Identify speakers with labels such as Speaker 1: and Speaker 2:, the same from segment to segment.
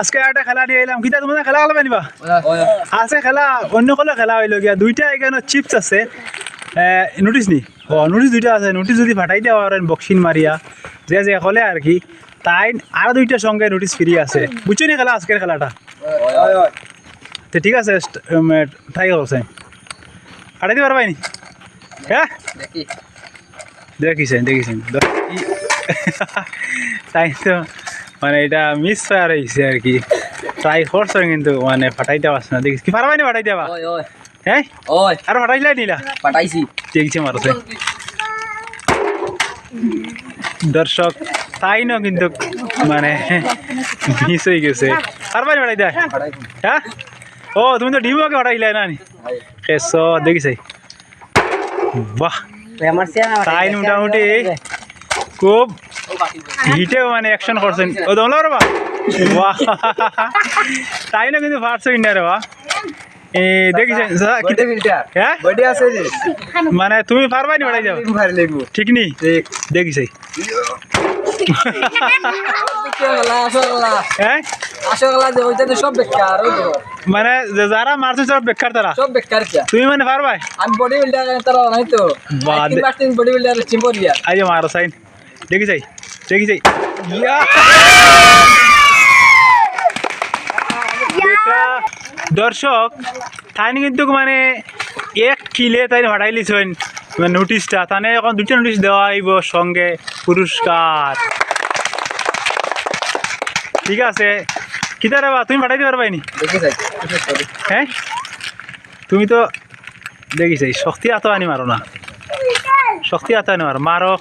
Speaker 1: আজকে একটা খেলা নিয়ে এলাম। কিতা তোমাদের খেলা খেলবে নিবা আছে খেলা অন্য কলে খেলা হইল গিয়া। দুইটা এখানে চিপস আছে। নোটিস নি? ও নোটিস দুইটা আছে। নোটিস যদি ফাটাই দেওয়া পারেন বক্সিং মারিয়া যে যে হলে আর কি। তাই আর দুইটার সঙ্গে নোটিস ফ্রি আছে। বুঝছ নি খেলা আজকের খেলাটা? তো ঠিক আছে ট্রাই করছেন ফাটাই পারবাই নি হ্যাঁ?
Speaker 2: দেখি।
Speaker 1: দেখিছেন দেখিছেন তাই তো মানে এটা মিস ফায়ার হয়েছে আর কি। ট্রাই করছেন কিন্তু মানে ফাটাইতে পারছে না। দেখিস কি পারবাই না ফাটাইতে
Speaker 2: ওই
Speaker 1: হ্যাঁ? আর ফাটাইলে নিলা
Speaker 2: পাঠাইছি
Speaker 1: দেখছে মারছে। দর্শক তাই না কিন্তু মানে মিস হয়ে গেছে। পারবাই না ফাটাইতে? হ্যাঁ? ও তুমি তো ডিমও আগে ফাটাইলে না নি? কেস দেখিছে। বাহ। তাই মোটামুটি খুব হিটে মানে অ্যাকশন করছেন ও দমলা রে বা তাই না কিন্তু ফার্স্ট উইনার বা এ দেখিছেন যা- কি-
Speaker 2: বডি আছে রে
Speaker 1: মানে তুমি পারবাই নি বাড়াই যাও ঠিক নি? দেখিছে। হ্যাঁ? মানে যারা মারছে সব বেকার তারা।
Speaker 2: সব বেকার
Speaker 1: তুমি মানে পারবাই?
Speaker 2: আমি বডি বিল্ডার তারা নাই তো। বডি বিল্ডার চিম্পরিয়া
Speaker 1: আজ মারো সাইন দেখিছাই দেখিছাই ইয়া! বেটা, দর্শক তাই কিন্তু মানে এক কিলে তাই ভাড়াই লিছেন মানে নোটিশটা তানে এখন দুটো নোটিশ দেওয়া আইব সঙ্গে পুরস্কার। ঠিক আছে। কিতা রে বা তুমি ভাড়াইতে পারবাই নি
Speaker 2: দেখি যাই।
Speaker 1: হ্যাঁ? তুমি তো দেখিছাই শক্তি আতো আনি মারো না। শক্তি আতো আনি মারো। মারো।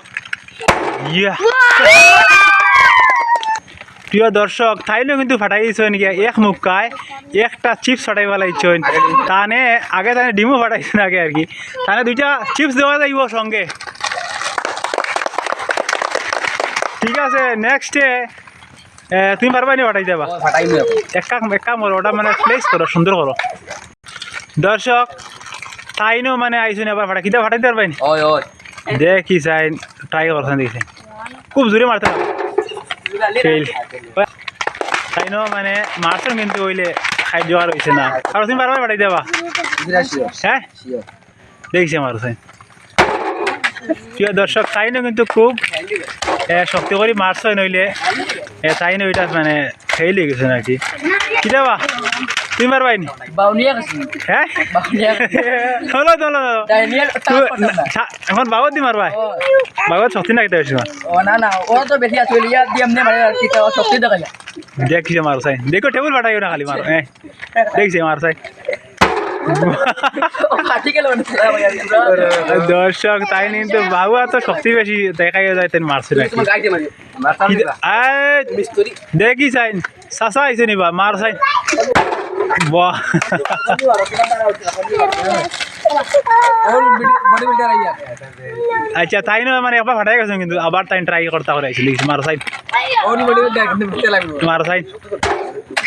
Speaker 1: প্রিয় দর্শক তাইলে কিন্তু ফাটাই দিচ্ছেন গিয়া এক মুখায় একটা চিপস ফাটাই ফেলাইছেন তানে আগে তানে ডিমও ফাটাইছেন আগে আর কি। তানে দুইটা চিপস দেওয়া যাইব সঙ্গে। ঠিক আছে নেক্সটে তুমি পারবা নি ফাটাই দেবা।
Speaker 2: ফাটাই
Speaker 1: এক কাম এক কাম করো ওটা মানে প্লেস করো সুন্দর করো। দর্শক তাইনও মানে আইসুন এবার ফাটা কিতা ফাটাইতে পারবেন?
Speaker 2: ওই ওই
Speaker 1: দেখি চাই ট্রাই করছেন দেখি খুব জোরে মারতে হবে। মানে মারছেন কিন্তু ওইলে খাই যাওয়া রয়েছে না। আর তুমি পারবা ফাটাই দেবা। হ্যাঁ? দেখছি মারছেন প্রিয় দর্শক তাইনও কিন্তু খুব শক্তি করে মারছে নইলে। তাইনও ওইটা মানে ফেল হয়ে নাকি? কি বা? তুমি পারবাইনি হ্যাঁ হলো হলো
Speaker 2: করতে না
Speaker 1: এখন বাবদ দি মারবাই বাবদ শক্তি না কেটে
Speaker 2: না না ও তো বেশি আছে ইয়া দি এমনি মারে শক্তি দেখা যায়
Speaker 1: দেখছি মার সাই দেখো টেবিল ফাটাইও না খালি মার দেখছি মার সাই দর্শক তাই কিন্তু বাবু এত শক্তি বেশি দেখাই যায় তাই মারছে
Speaker 2: তোমার মারি
Speaker 1: দেখি চাই চাচা আইছে নিবা মার চাই বাহ।
Speaker 2: বডি বিল্ডার আইয়া।
Speaker 1: আচ্ছা তাই না মানে একবার ফাটাই গেছে কিন্তু আবার তাই ট্রাই করতে করে আইছিল মার সাইড
Speaker 2: ওন বডি বিল্ডার কিন্তু বিতে
Speaker 1: মার সাইড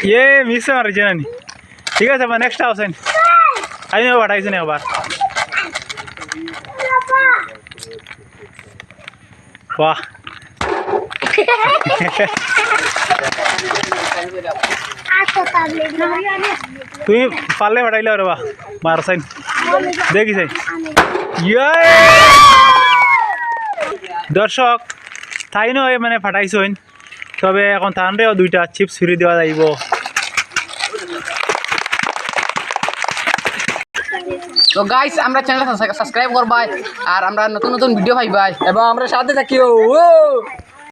Speaker 1: ইয়ে মিস মারিছে নানি ঠিক আছে মানে নেক্সট আছেন তাই না ফাটাইছে না আবার বাহ তুমি পারলে ফাটাইলে রে বাহ মার সাইন দেখি ইয়ে! দর্শক তাই নয় মানে ফাটাইছইন তবে এখন তানরেও দুইটা চিপস ফ্রি দেওয়া যাইব
Speaker 2: তো গাইস আমরা চ্যানেলটা সাবস্ক্রাইব করবাই, আর আমরা নতুন নতুন ভিডিও পাইবাই। এবং আমরা সাথে থাকিও